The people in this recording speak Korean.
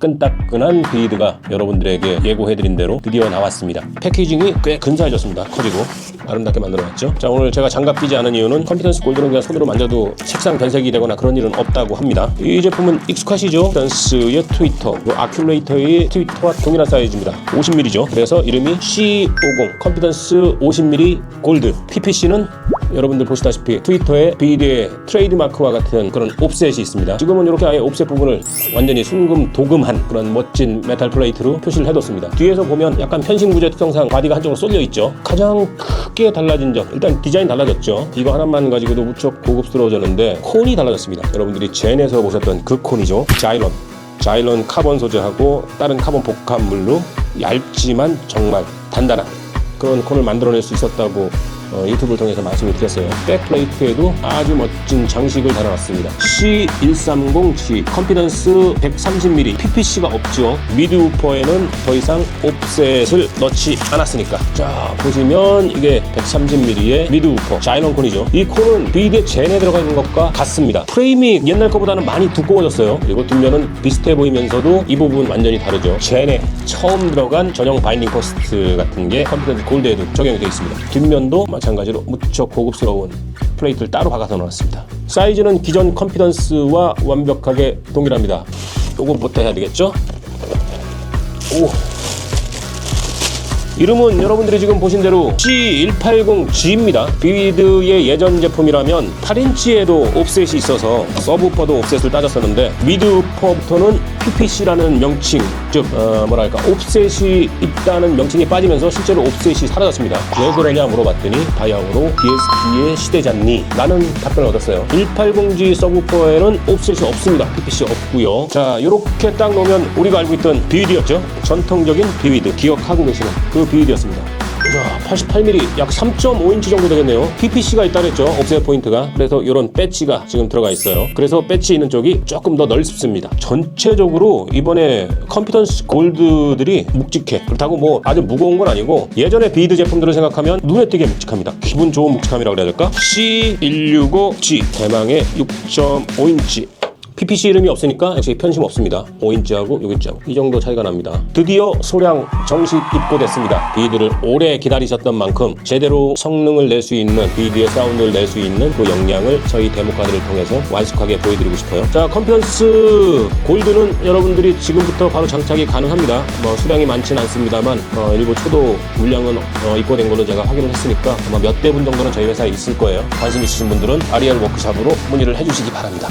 따끈따끈한 비드가 여러분들에게 예고해드린 대로 드디어 나왔습니다. 패키징이 꽤 근사해졌습니다. 커지고 아름답게 만들어놨죠. 자 오늘 제가 장갑 끼지 않은 이유는 컴피던스 골드는 그냥 손으로 만져도 색상 변색이 되거나 그런 일은 없다고 합니다. 이 제품은 익숙하시죠? 컴피던스의 트위터, 그 아큐레이터의 트위터와 동일한 사이즈입니다. 50mm죠. 그래서 이름이 C50 컴피던스 50mm 골드. PPC는 여러분들 보시다시피 트위터에 비디의 트레이드마크와 같은 그런 옵셋이 있습니다. 지금은 이렇게 아예 옵셋 부분을 완전히 순금 도금한 그런 멋진 메탈 플레이트로 표시를 해뒀습니다. 뒤에서 보면 약간 편식무제 특성상 바디가 한쪽으로 쏠려 있죠. 가장 크게 달라진 점 일단 디자인 달라졌죠. 이거 하나만 가지고도 무척 고급스러워졌는데 콘이 달라졌습니다. 여러분들이 젠에서 보셨던 그 콘이죠. 자일런. 자일런 카본 소재하고 다른 카본 복합물로 얇지만 정말 단단한 그런 콘을 만들어낼 수 있었다고 어, 유튜브를 통해서 말씀을 드렸어요. 백플레이트에도 아주 멋진 장식을 달아놨습니다. C130G 컴피던스 130mm PPC가 없죠. 미드우퍼에는 더 이상 옵셋을 넣지 않았으니까. 자 보시면 이게 130mm의 미드우퍼 자이런 콘이죠. 이 콘은 비드의 젠에 들어가 있는 것과 같습니다. 프레임이 옛날 것보다는 많이 두꺼워졌어요. 그리고 뒷면은 비슷해 보이면서도 이 부분 완전히 다르죠. 젠에 처음 들어간 전용 바인딩 코스트 같은 게 컴피던스 골드에도 적용이 되어 있습니다. 뒷면도 마찬가지로 무척 고급스러운 플레이트를 따로 박아서 넣었습니다. 사이즈는 기존 컴피던스와 완벽하게 동일합니다. 요거부터 해야 되겠죠? 오. 이름은 여러분들이 지금 보신 대로 C180G입니다. 비위드의 예전 제품이라면 8인치에도 옵셋이 있어서 서브퍼도 옵셋을 따졌었는데 미드퍼부터는 PPC라는 명칭, 즉 어, 뭐랄까 옵셋이 있다는 명칭이 빠지면서 실제로 옵셋이 사라졌습니다. 왜 그러냐 물어봤더니 바야흐로 DSP의 시대잖니? 라는 답변을 얻었어요. 180G 서브퍼에는 옵셋이 없습니다. PPC 없고요. 자, 이렇게 딱 놓으면 우리가 알고 있던 비위드였죠. 전통적인 비위드 기억하고 계시는 그 비위드였습니다. 자, 88mm 약 3.5인치 정도 되겠네요. PPC가 있다 그랬죠. 옵셋 포인트가. 그래서 이런 배치가 지금 들어가 있어요. 그래서 배치 있는 쪽이 조금 더 넓습니다. 전체적으로 이번에 컴피던스 골드들이 묵직해. 그렇다고 뭐 아주 무거운 건 아니고 예전에 비드 제품들을 생각하면 눈에 띄게 묵직합니다. 기분 좋은 묵직함이라고 그래야 될까? C165G 대망의 6.5인치 PPC 이름이 없으니까 역시 편심 없습니다. 5인치하고 6인치하고 이 정도 차이가 납니다. 드디어 소량 정식 입고됐습니다. 비드를 오래 기다리셨던 만큼 제대로 성능을 낼 수 있는 비드의 사운드를 낼 수 있는 그 역량을 저희 데모카드를 통해서 완숙하게 보여드리고 싶어요. 자 컴피언스 골드는 여러분들이 지금부터 바로 장착이 가능합니다. 뭐 수량이 많지는 않습니다만 어, 일부 초도 물량은 어, 입고된 걸로 제가 확인을 했으니까 아마 몇 대분 정도는 저희 회사에 있을 거예요. 관심 있으신 분들은 아리엘 워크샵으로 문의를 해주시기 바랍니다.